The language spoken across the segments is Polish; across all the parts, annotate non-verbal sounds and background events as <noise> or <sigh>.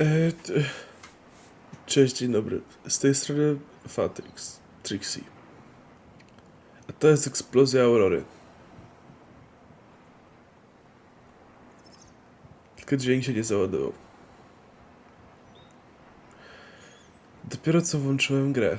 E, Cześć, dzień dobry. Z tej strony Fatrix, Trixie. A to jest eksplozja Aurory. Tylko dźwięk się nie załadował. Dopiero co włączyłem grę.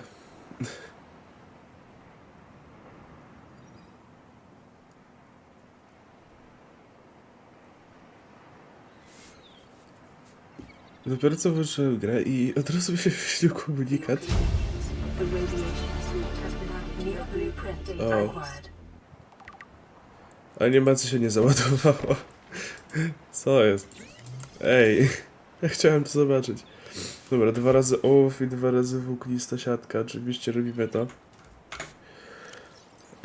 Dopiero co włączyłem grę i od razu się wyświetlił komunikat. Acquired. Animacja się nie załadowała. Co jest? Ej, ja chciałem to zobaczyć. Dobra, dwa razy ołów i dwa razy włóknista siatka. Oczywiście robimy to.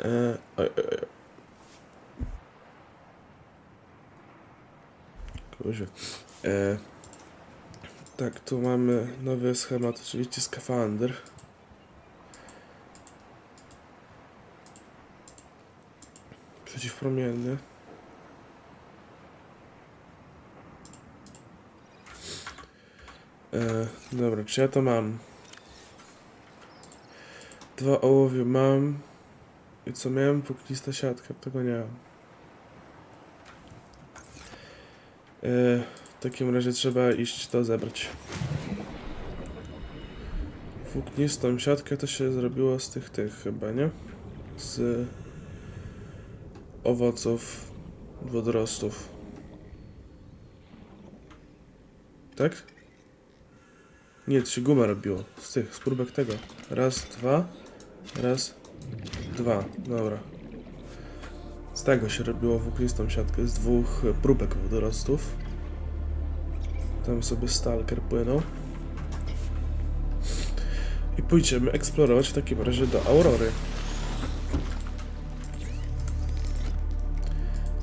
E, oj, oj, oj. Tak, tu mamy nowy schemat, oczywiście skafander. Przeciwpromienny. E, dobra, czy ja to mam? Dwa ołowie mam. I co miałem? Puknista siatka, tego nie mam. E, w takim razie trzeba iść to zebrać. Włóknistą siatkę to się zrobiło z tych tych chyba, nie? Z owoców, wodorostów. Tak? Nie, to się guma robiło. Z tych, z próbek tego. Raz, dwa. Raz, dwa. Dobra. Z tego się robiło włóknistą siatkę. Z dwóch próbek wodorostów. Tam sobie stalker płynął. I pójdziemy eksplorować w takim razie do Aurory.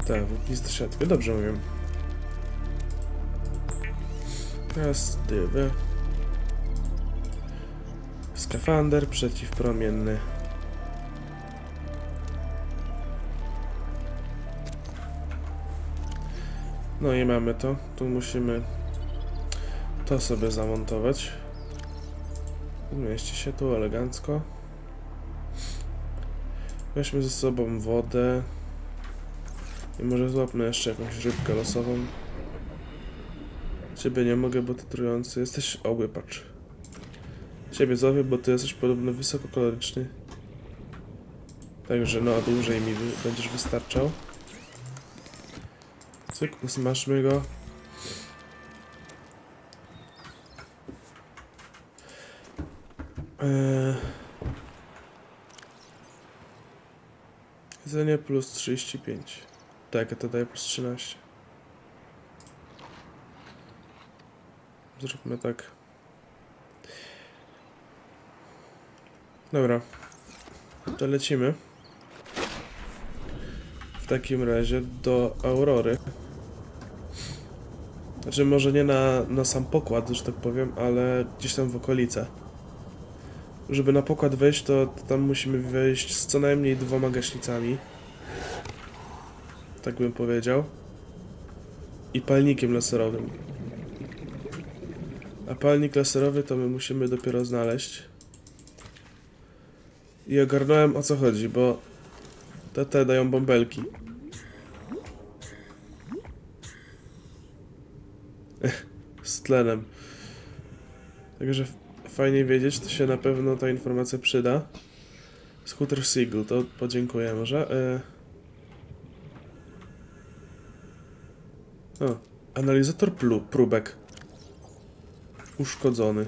Tak, włóknista siatka. Dobrze mówię. Raz, dywy. Skafander przeciwpromienny. No i mamy to. Tu musimy to sobie zamontować. Mieści się tu elegancko. Weźmy ze sobą wodę. I może złapmy jeszcze jakąś rybkę losową. Ciebie nie mogę, bo ty trujący jesteś oły, patrz. Ciebie złapię, bo ty jesteś podobno wysokokaloryczny. Także no, dłużej mi będziesz wystarczał. Cyk, usmażmy go. Jedzenie plus 35. Tak, a to daje plus 13. Zróbmy tak. Dobra. To lecimy. W takim razie do Aurory. Znaczy może nie na, na sam pokład, że tak powiem, ale gdzieś tam w okolice. Żeby na pokład wejść, to, tam musimy wejść z co najmniej dwoma gaśnicami. Tak bym powiedział. I palnikiem laserowym. A palnik laserowy to my musimy dopiero znaleźć. I ogarnąłem o co chodzi, bo te, te dają bąbelki. Z tlenem. Także fajnie wiedzieć, to się na pewno ta informacja przyda. Scooter Seagull, to podziękuję może. E... O, analizator plu- próbek. Uszkodzony.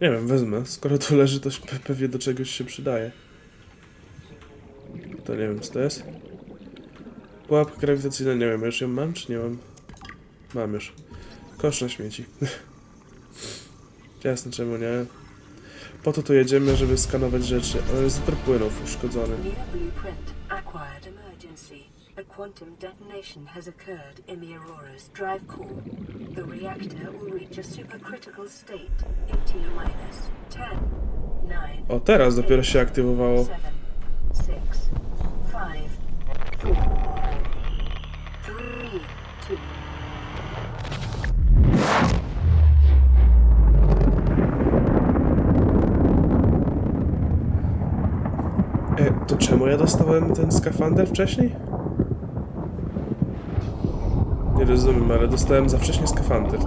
Nie wiem, wezmę. Skoro tu leży, to pe- pewnie do czegoś się przydaje. To nie wiem, co to jest. Pułapka grawitacyjna, nie wiem, już ją mam, czy nie mam? Mam już. Kosz na śmieci. <laughs> Jasne, czemu nie? Po to tu jedziemy, żeby skanować rzeczy. Analizator płynów uszkodzony. New blueprint acquired emergency. A quantum detonation has occurred in the Aurora's drive core. The reactor will reach a supercritical state in T minus 10, 9, O, teraz dopiero się aktywowało. 7, 6, 5, 4, 3, 2, czemu ja dostałem ten skafander wcześniej? Nie rozumiem, ale dostałem za wcześnie skafander. <laughs>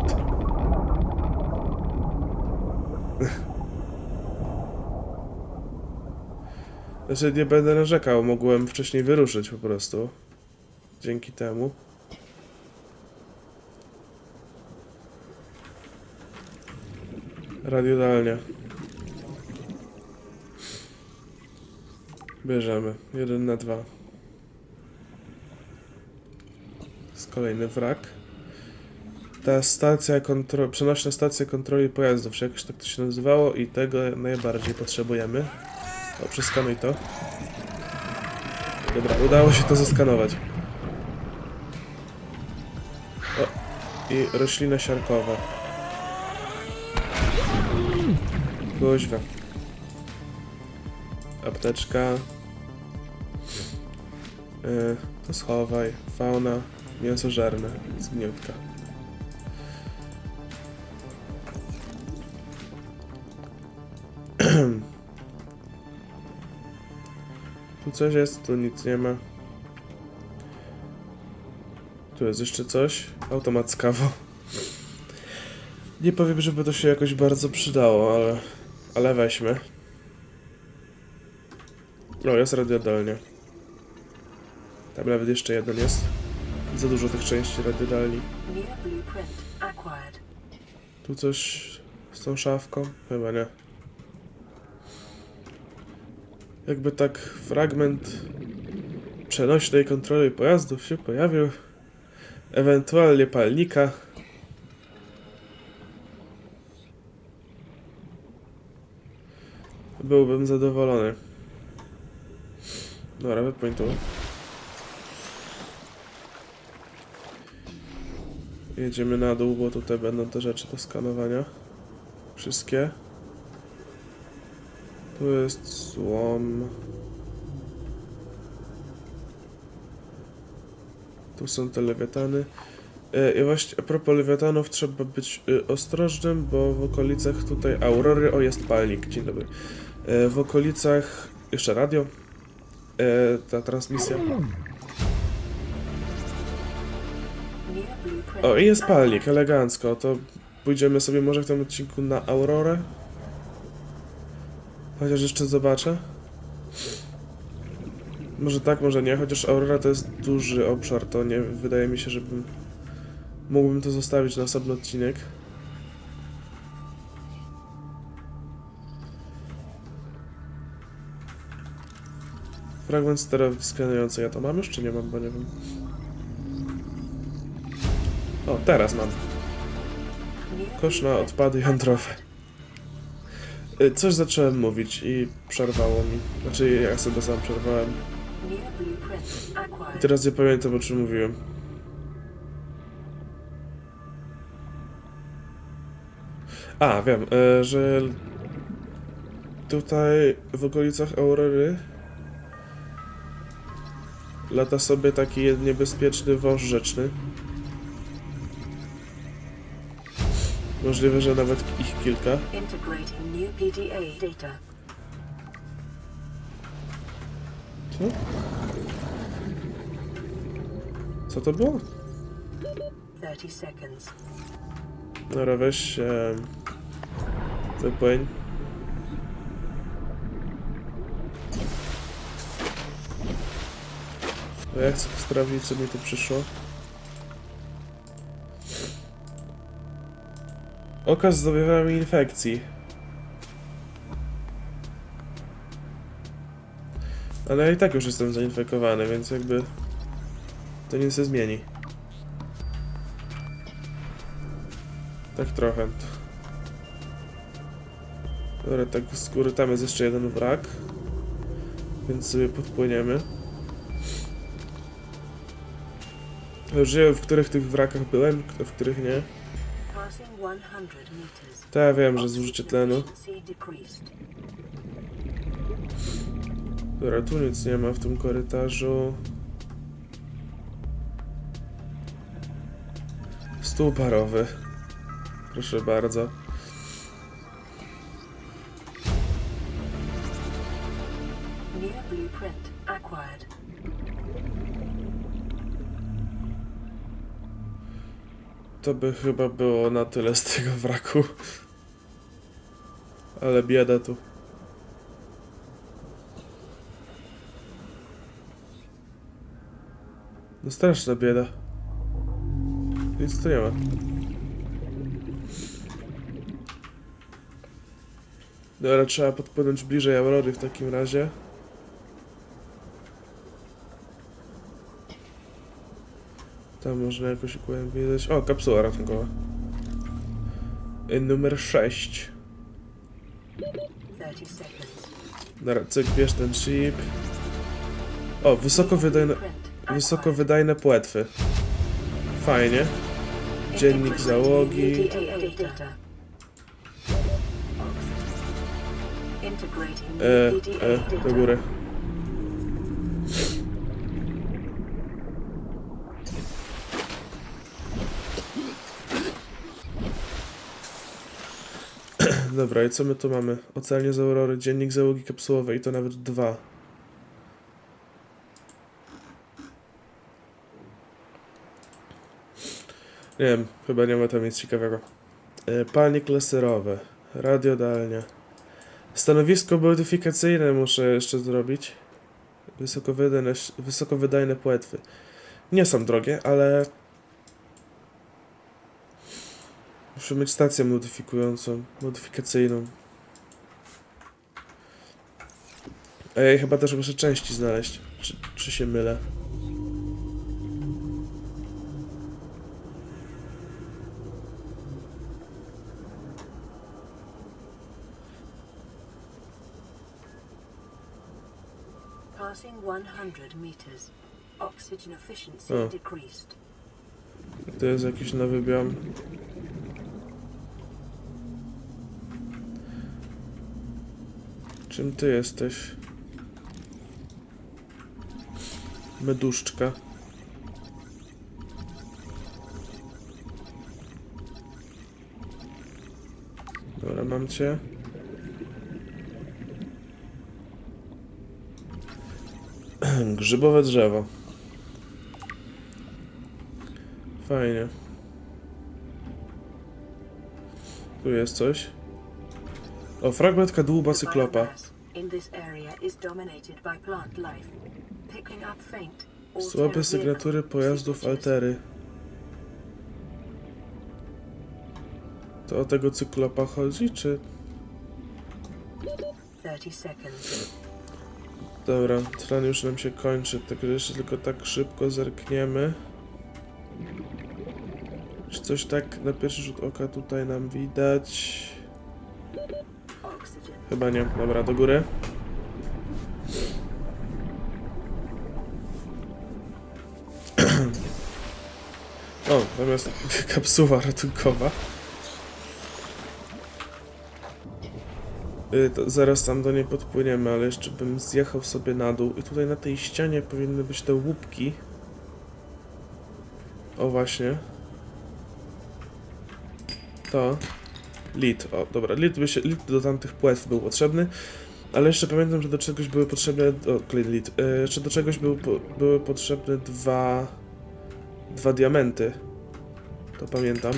Znaczy nie będę narzekał, mogłem wcześniej wyruszyć po prostu. Dzięki temu. Radiodalnia. Bierzemy. Jeden na dwa. Jest kolejny wrak. Ta stacja kontroli, przenośna stacja kontroli pojazdów, czy jakoś tak to się nazywało i tego najbardziej potrzebujemy. O, przeskanuj to. Dobra, udało się to zeskanować. O, i roślina siarkowa. Kuźwa. Apteczka. To schowaj. Fauna. Mięsożerne. Zgniótka. <clears throat> Tu coś jest, tu nic nie ma. Tu jest jeszcze coś. Automat z kawą. Nie powiem, żeby to się jakoś bardzo przydało, ale, ale weźmy. O, jest radiodalnia. Tam nawet jeszcze jeden jest. Za dużo tych części acquired. Tu coś z tą szafką? Chyba nie. Jakby tak fragment przenośnej kontroli pojazdów się pojawił. Ewentualnie palnika. Byłbym zadowolony. Dobra, wypłyń tu. Jedziemy na dół, bo tutaj będą te rzeczy do skanowania. Wszystkie. Tu jest złom. Tu są te lewiatany. E, I właśnie a propos lewiatanów trzeba być y, ostrożnym, bo w okolicach tutaj Aurory, o jest palnik, dzień dobry. E, w okolicach, jeszcze radio, e, ta transmisja. O, i jest palnik, elegancko. To pójdziemy sobie może w tym odcinku na Aurorę. Chociaż jeszcze zobaczę. Może tak, może nie, chociaż Aurora to jest duży obszar, to nie wydaje mi się, żebym mógłbym to zostawić na osobny odcinek. Fragment sterowy skanujący, ja to mam już, czy nie mam, bo nie wiem. O, teraz mam. Kosz na odpady jądrowe. Y, Coś zacząłem mówić i przerwało mi. Znaczy, ja sobie sam przerwałem. I teraz nie pamiętam o czym mówiłem. A, wiem, e, że tutaj w okolicach Aurory lata sobie taki niebezpieczny wąż rzeczny. Możliwe, że nawet ich kilka. Co? Co to było? 30 seconds. Dobra, weź się... Wypłyń. To ja chcę sprawdzić, co mi tu przyszło. Okaz zdobywała mi infekcji. Ale ja i tak już jestem zainfekowany, więc jakby... To nic nie zmieni. Tak trochę. Dobra, tak z góry tam jest jeszcze jeden wrak. Więc sobie podpłyniemy. Wiem, w których tych wrakach byłem, w których nie. Passing 100 meters. To ja wiem, że zużycie tlenu. Dobra, tu nic nie ma w tym korytarzu. Stół parowy. Proszę bardzo. To by chyba było na tyle z tego wraku. Ale bieda tu. No straszna bieda. Nic tu nie ma. Dobra, trzeba podpłynąć bliżej Aurory w takim razie. Tam można jakoś głębiej dać. O, kapsuła ratunkowa. Y, Numer 6. 30 seconds. Dobra, cyk, bierz ten chip. O, wysokowydajne, Print wysokowydajne płetwy. Fajnie. Dziennik załogi. E, e, do góry. Dobra, i co my tu mamy? Ocalnie z Aurory, dziennik załogi kapsułowej, i to nawet dwa. Nie wiem, chyba nie ma tam nic ciekawego. E, Palnik laserowy, radiodalnia. Stanowisko modyfikacyjne muszę jeszcze zrobić. Wysokowydajne, wysokowydajne płetwy. Nie są drogie, ale... Muszę mieć stację modyfikującą, modyfikacyjną. Ej, chyba też muszę części znaleźć. Czy, czy się mylę? Passing 100 meters. Oxygen efficiency decreased. To jest jakiś nowy biom. Czym ty jesteś? Meduszczka. Dobra, mam cię. <clears throat> Grzybowe drzewo. Fajnie. Tu jest coś. O, fragment kadłuba cyklopa. Słabe sygnatury pojazdów. Altery. To o tego cyklopa chodzi, czy... 30 seconds. Dobra, tlen już nam się kończy, także jeszcze tylko tak szybko zerkniemy. Czy coś tak na pierwszy rzut oka tutaj nam widać? Chyba nie. Dobra, do góry. <clears throat> O, zamiast <laughs> kapsuła ratunkowa. Y, zaraz tam do niej podpłyniemy, ale jeszcze bym zjechał sobie na dół. I tutaj na tej ścianie powinny być te łupki. O, właśnie. To. Lit. O, dobra, lit, by się, lit do tamtych płetw był potrzebny. Ale jeszcze pamiętam, że do czegoś były potrzebne. O, clean lit. Y, jeszcze do czegoś był, po, były potrzebne dwa. Dwa diamenty. To pamiętam.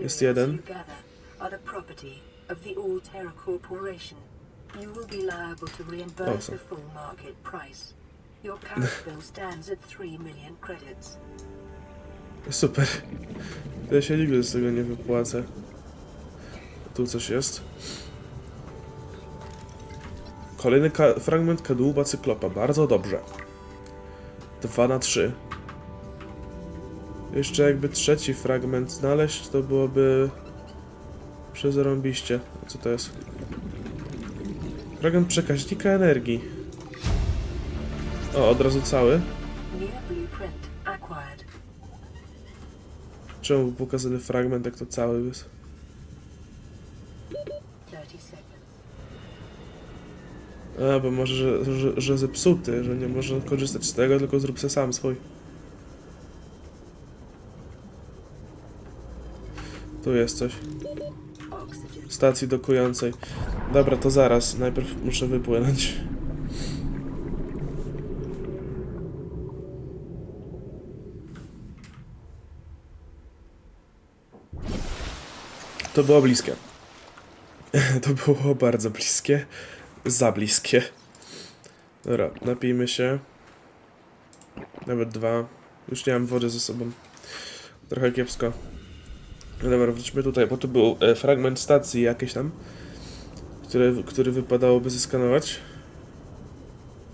Jest jeden. you gather are the property of the Altera Corporation. You will be liable to reimburse Awesome. the full market price. Your current bill stands at 3 million credits. Super. Ja się nigdy z tego nie wypłacę. Tu coś jest. Kolejny ka fragment kadłuba cyklopa. Bardzo dobrze. 2 na 3. Jeszcze jakby trzeci fragment znaleźć, to byłoby przezorąbiście. A co to jest? Fragment przekaźnika energii. O, od razu cały. Czemu był pokazany fragment, jak to cały jest? albo może, że, że, że zepsuty, że nie można korzystać z tego, tylko zrób se sam swój. Tu jest coś. Stacji dokującej. Dobra, to zaraz. Najpierw muszę wypłynąć. To było bliskie. <laughs> To było bardzo bliskie. Za bliskie. Dobra, napijmy się. Nawet dwa. Już nie mam wody ze sobą. Trochę kiepsko. No dobra, wróćmy tutaj, bo tu był e, fragment stacji jakiejś tam, który, który wypadałoby zeskanować.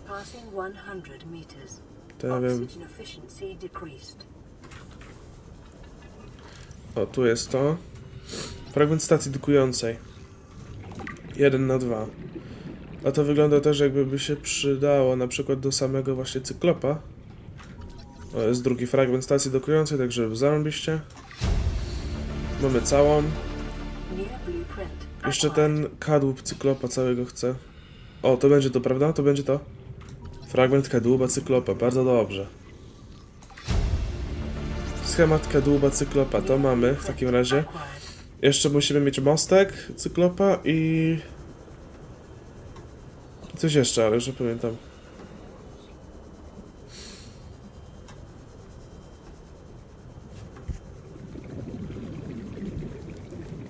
Passing 100 meters. To ja wiem. O, tu jest to. Fragment stacji dukującej. Jeden na dwa. A to wygląda też jakby by się przydało na przykład do samego właśnie cyklopa. O, jest drugi fragment stacji dokującej, także zarąbiście. Mamy całą. Jeszcze ten kadłub cyklopa całego chcę. O, to będzie to, prawda? To będzie to. Fragment kadłuba cyklopa, bardzo dobrze. Schemat kadłuba cyklopa, to mamy w takim razie. Jeszcze musimy mieć mostek cyklopa i... Coś jeszcze, ale już nie pamiętam.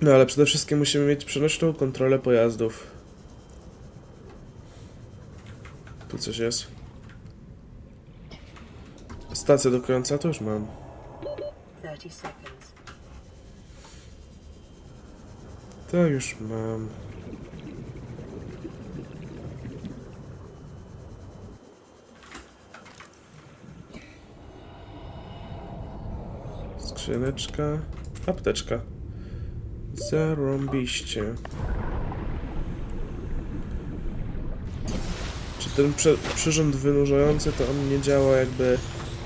No ale przede wszystkim musimy mieć przenośną kontrolę pojazdów. Tu coś jest. Stacja do końca to już mam. 30 seconds. To już mam. Skrzyneczka, apteczka. Zarąbiście. Czy ten przyrząd wynurzający to on nie działa jakby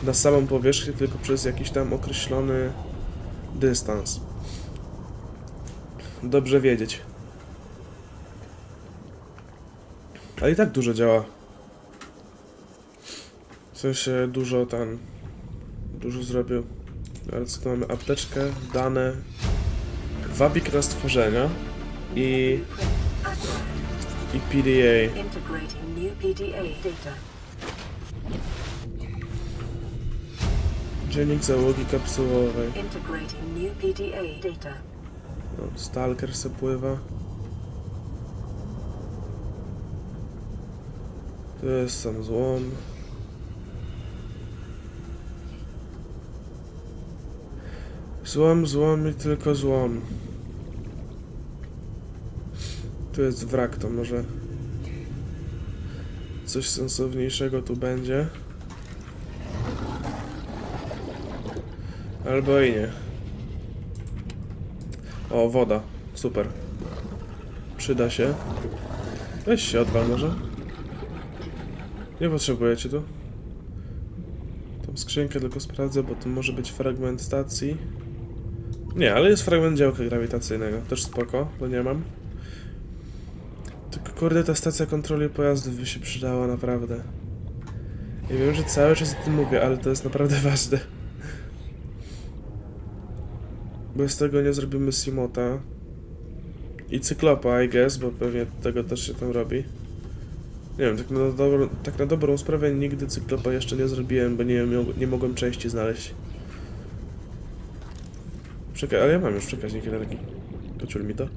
na samą powierzchnię, tylko przez jakiś tam określony dystans. Dobrze wiedzieć. Ale i tak dużo działa. W sensie dużo tam. Dużo zrobił. Ale co tu mamy? Apteczkę, dane. Wabik na stworzenia i, i PDA. Dziennik załogi kapsułowej. No, stalker se pływa. Tu jest sam złom. Złom, złom i tylko złom. Tu jest wrak, to może coś sensowniejszego tu będzie. Albo i nie. O, woda. Super. Przyda się. Weź się odwal może. Nie potrzebujecie tu. Tą skrzynkę tylko sprawdzę, bo tu może być fragment stacji. Nie, ale jest fragment działka grawitacyjnego. Też spoko, bo nie mam. Tylko kurde, ta stacja kontroli pojazdów by się przydała naprawdę. Ja wiem, że cały czas o tym mówię, ale to jest naprawdę <laughs> ważne. Bez tego nie zrobimy Simota. I Cyklopa, I guess, bo pewnie tego też się tam robi. Nie wiem, tak na, dobro, tak na dobrą sprawę nigdy Cyklopa jeszcze nie zrobiłem, bo nie, nie mogłem części znaleźć. Przeka ale ja mam już przekaźnik energii. Pociul mi to.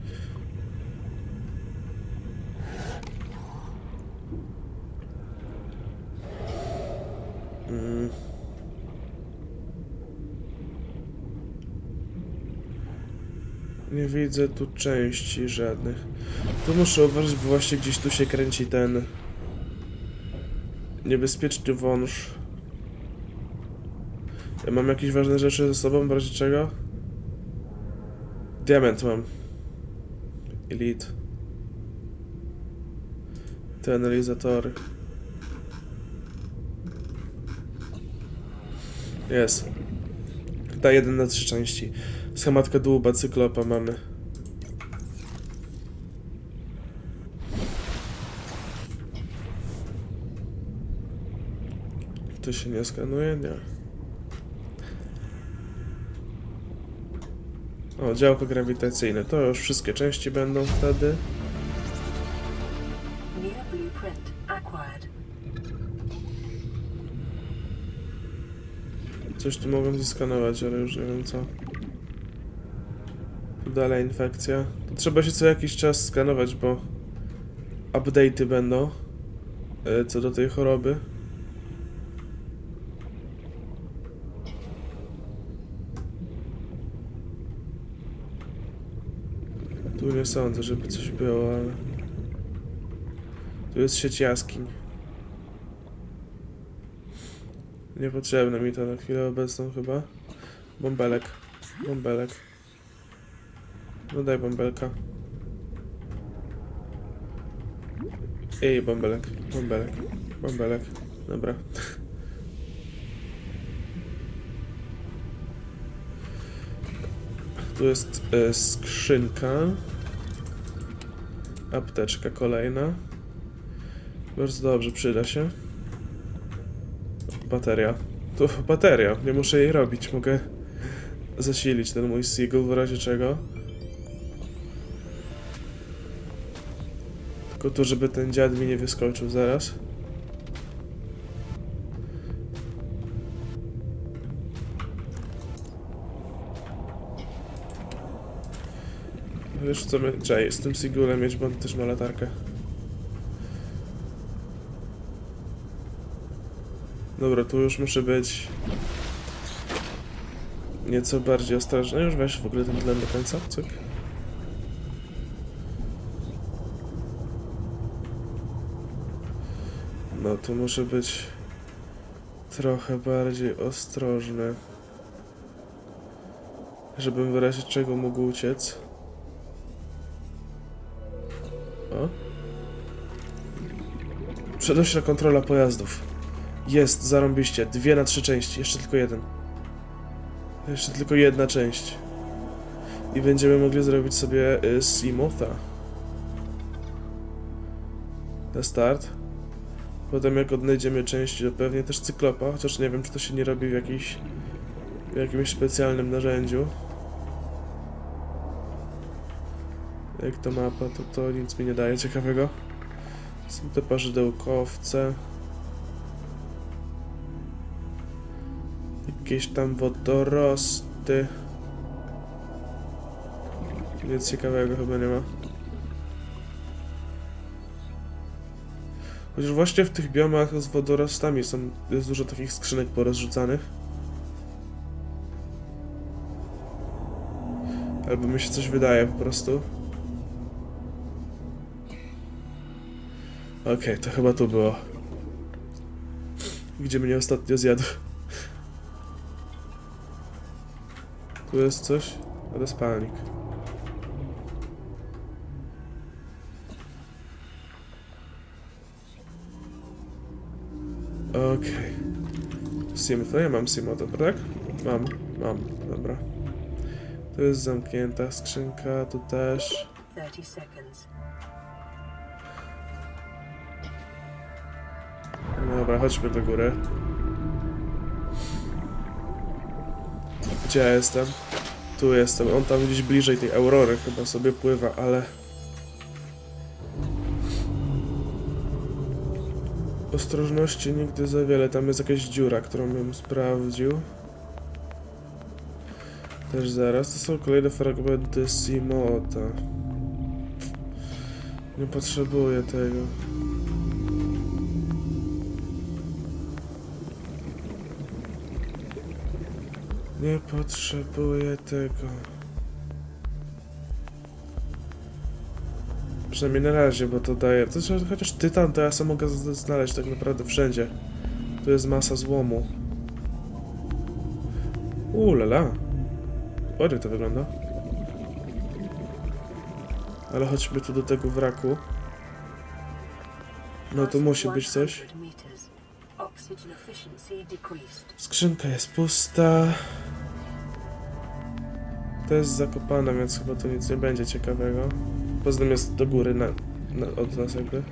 Mm. Nie widzę tu części żadnych. Tu muszę uważać, bo właśnie gdzieś tu się kręci ten niebezpieczny wąż. Ja mam jakieś ważne rzeczy ze sobą, w razie czego? Diament mam. Elite. Te analizatory. Jest. Da jeden na trzy części. Schematka dłuba cyklopa mamy. To się nie skanuje? Nie. O, działko grawitacyjne. To już wszystkie części będą wtedy. Coś tu mogą zeskanować, ale już nie wiem co. dalej infekcja. To trzeba się co jakiś czas skanować, bo update'y będą e, co do tej choroby. Tu nie sądzę, żeby coś było, ale... Tu jest sieć jaskiń. Niepotrzebne mi to na chwilę obecną chyba. Bąbelek. Bąbelek. No daj bąbelka. Ej, bąbelek. Bąbelek. Bąbelek. Dobra. Tu jest e, skrzynka. Apteczka kolejna. Bardzo dobrze, przyda się. Bateria. To bateria, nie muszę jej robić. Mogę zasilić ten mój Seagull w razie czego. Tylko tu, żeby ten dziad mi nie wyskoczył zaraz. Wiesz co, my... Czekaj, z tym Seagullem mieć, bo on też ma latarkę. Dobra, tu już muszę być nieco bardziej ostrożny. Już weź w ogóle ten tlen do. No, tu muszę być trochę bardziej ostrożny. Żebym w razie czego mógł uciec. Przenośna kontrola pojazdów. Jest, zarąbiście. Dwie na trzy części. Jeszcze tylko jeden. Jeszcze tylko jedna część. I będziemy mogli zrobić sobie y, Simotha. Na start. Potem jak odnajdziemy części, to pewnie też Cyklopa, chociaż nie wiem, czy to się nie robi w jakiś, w jakimś specjalnym narzędziu. Jak to mapa, to to nic mi nie daje ciekawego. Są te parzydełkowce. Jakieś tam wodorosty. Nic ciekawego chyba nie ma. Chociaż właśnie w tych biomach z wodorostami są, jest dużo takich skrzynek porozrzucanych. Albo mi się coś wydaje po prostu. Okej, to chyba tu było. Gdzie mnie ostatnio zjadł. Tu jest coś? Ale spalnik. Okej. Sim, to ja mam Simota, tak? Mam, mam, dobra. Tu jest zamknięta skrzynka, tu też. 30 seconds. Dobra, chodźmy do góry. Gdzie ja jestem? Tu jestem. On tam gdzieś bliżej tej aurory chyba sobie pływa, ale... Ostrożności nigdy za wiele. Tam jest jakaś dziura, którą bym sprawdził. Też zaraz. To są kolejne fragmenty Simota. Nie potrzebuję tego. Nie potrzebuję tego. Przynajmniej na razie, bo to daje. To, że chociaż tytan to ja sam mogę znaleźć tak naprawdę wszędzie. Tu jest masa złomu. Uuu, lala. Ładnie to wygląda. Ale chodźmy tu do tego wraku. No tu musi być coś. 100 meters. Oxygen efficiency decreased. Skrzynka jest pusta. To jest zakopana, więc chyba tu nic nie będzie ciekawego. Poza tym jest do góry na, na, od nas jakby.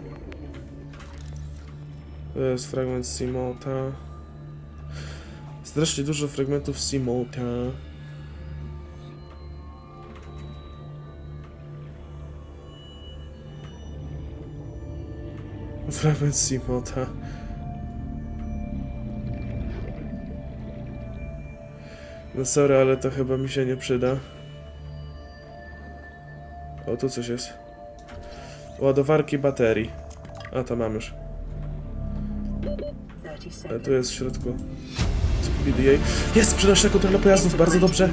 To jest fragment Simota. Strasznie dużo fragmentów Simota. Fragment Simota. No sorry, ale to chyba mi się nie przyda. O, tu coś jest. Ładowarki baterii. A, to mam już. 30 A seconds. tu jest w środku. PDA. Jest przenośna kontrola pojazdów, bardzo dobrze.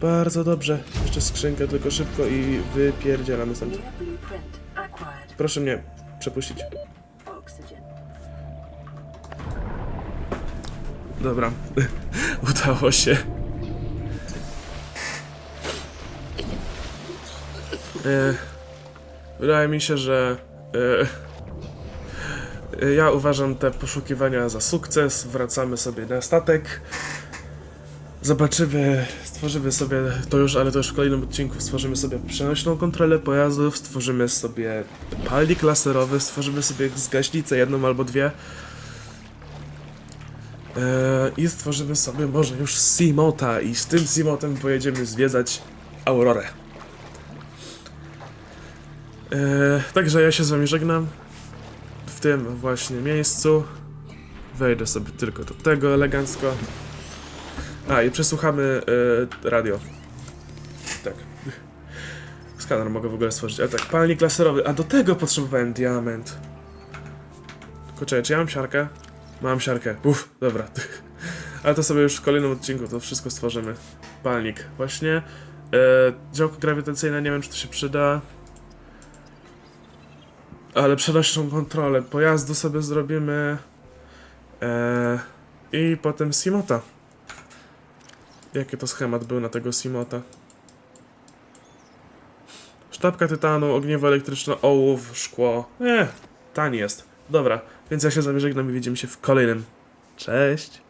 Bardzo dobrze. Jeszcze skrzynkę tylko szybko i wypierdzielamy stąd. Proszę mnie przepuścić. Dobra. <laughs> Udało się. E, wydaje mi się, że e, e, ja uważam te poszukiwania za sukces. Wracamy sobie na statek. Zobaczymy, stworzymy sobie to już, ale to już w kolejnym odcinku. Stworzymy sobie przenośną kontrolę pojazdów, stworzymy sobie palnik laserowy, stworzymy sobie zgaśnicę jedną albo dwie. Eee, I stworzymy sobie może już Simota i z tym Simotem pojedziemy zwiedzać Aurorę. Eee, także ja się z wami żegnam. W tym właśnie miejscu. Wejdę sobie tylko do tego elegancko. A, i przesłuchamy e, radio. Tak. Skaner mogę w ogóle stworzyć. A tak, palnik laserowy. A do tego potrzebowałem diament. Tylko czekaj, czy ja mam siarkę? Mam siarkę. Uff, dobra. <laughs> Ale to sobie już w kolejnym odcinku to wszystko stworzymy. Palnik. Właśnie. E, działko nie wiem czy to się przyda. Ale przenośną kontrolę pojazdu sobie zrobimy. E, I potem Simota. Jaki to schemat był na tego Simota? Sztabka tytanu, ogniewo elektryczne, ołów, szkło. Nie, tani jest. Dobra, więc ja się z wami żegnam i widzimy się w kolejnym. Cześć!